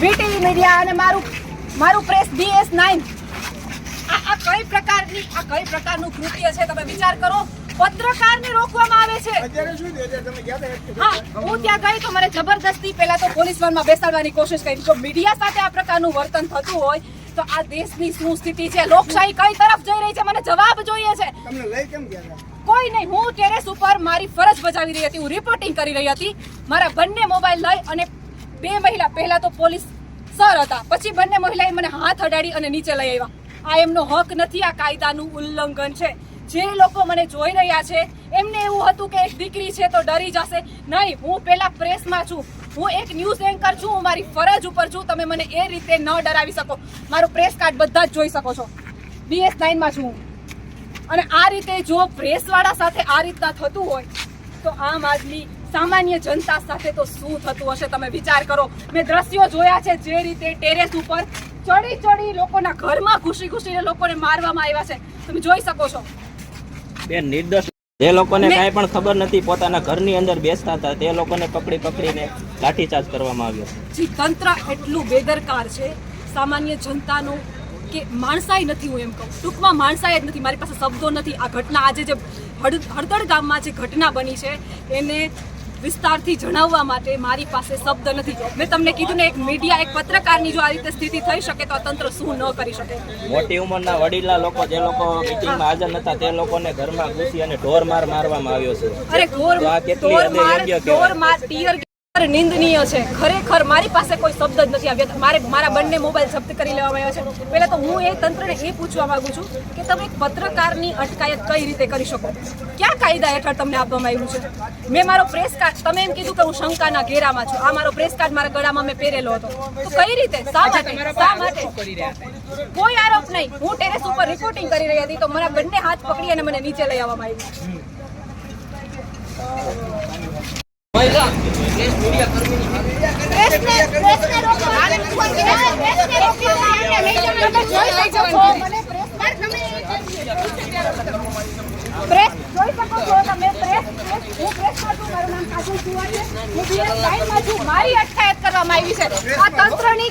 VTV media અને મારું મારું પ્રેસ બીએસ નાઇન આ આ કઈ પ્રકારની આ કઈ પ્રકારનું કૃત્ય છે તમે વિચાર કરો? પત્રકારને રોકવામાં આવે છે. હા હું ત્યાં ગઈ તો મને જબરદસ્તી પહેલા તો પોલીસ વાનમાં બેસાડવાની કોશિશ કરી. જો મીડિયા સાથે આ પ્રકારનું વર્તન થતું હોય તો આ દેશની શું સ્થિતિ છે? લોકશાહી કઈ તરફ જઈ રહી છે? મને જવાબ જોઈએ છે. તમને લઈ કેમ ગયા કોઈ નહીં હું ટેરેસ ઉપર મારી ફરજ બજાવી રહી હતી હું રિપોર્ટિંગ કરી રહી હતી. મારા બંને મોબાઈલ લઈ અને બે મહિલા, પહેલા તો પોલીસ સર હતા, પછી બંને મહિલાએ મને હાથ અડાડી અને નીચે લઈ આવ્યા. આ એમનો હક નથી, આ કાયદાનું ઉલ્લંઘન છે. જે લોકો મને જોઈ રહ્યા છે, એમને એવું હતું કે એક દીકરી છે તો ડરી જશે. નહીં, હું પહેલા પ્રેસમાં છું. હું એક ન્યૂઝ એન્કર છું, હું મારી ફરજ ઉપર છું, તમે મને એ રીતે ન ડરાવી શકો. મારું પ્રેસ કાર્ડ બધા જ જોઈ શકો છો. બીએસ નાઇનમાં છું હું. અને આ રીતે જો પ્રેસવાળા સાથે આ રીતના થતું હોય, તો આમ આદમી સામાન્ય જનતા સાથે તો શું થતું હશે તમે વિચાર કરો. મેં દ્રશ્યો જોયા છે જે રીતે ટેરેસ ઉપર ચડી ચડી લોકોના ઘરમાં ઘૂસી ઘૂસીને લોકોને મારવામાં આવ્યા છે. તમે જોઈ શકો છો. બે નિર્દોષ જે લોકોને કાંઈ પણ ખબર નથી પોતાના ઘરની અંદર બેસતા હતા તે લોકોને પકડી પકડીને લાઠીચાર્જ કરવામાં આવ્યો જી તંત્ર એટલું બેદરકાર છે. સામાન્ય જનતાનું કે માણસાઈ નથી હું એમ કહું. ટૂંકમાં માણસાઈ જ નથી મારી પાસે શબ્દો નથી. આ ઘટના આજે જે હળ- હળદળ ગામમાં જે ઘટના બની છે એને વિસ્તારથી જણાવવા માટે મારી પાસે શબ્દ નથી. મેં તમને કીધું ને એક મીડિયા એક પત્રકારની જો આ રીતે સ્થિતિ થઈ શકે તો આ તંત્ર શું ન કરી શકે? મોટી ઉંમરના વડીલા લોકો જે લોકો મીટિંગમાં હાજર નતા તે લોકોને ઘરમાં ઘૂસી અને ઢોર માર મારવામાં આવ્યો છે. અરે ઢોર માર ઢોર માર ટીયર નિંદનીય છે. ખરેખર મારી પાસે કોઈ શબ્દ જ નથી આવ્યો. મારે મારા બંને મોબાઈલ જપ્ત કરી લેવામાં આવ્યા છે. પહેલાં તો હું એ તંત્રને એ પૂછવા માંગુ છું કે તમે પત્રકારની અટકાયત કઈ રીતે કરી શકો? ક્યાં કાયદા હેઠળ તમને આપવામાં આવ્યું છે? મેં મારો પ્રેસ કાર્ડ તમે એમ કીધું કે હું શંકાના ઘેરામાં છું. આ મારો પ્રેસ કાર્ડ મારા ગળામાં મેં પહેરેલો હતો. તો કઈ રીતે? શા માટે? શા માટે? કોઈ આરોપ નહીં. હું ટેરેસ ઉપર રિપોર્ટિંગ કરી રહી હતી તો મારા બંને હાથ પકડી અને મને નીચે લઈ આવવામાં આવ્યું. મારું અટકાયત કરવામાં આવી છે. આ તંત્રની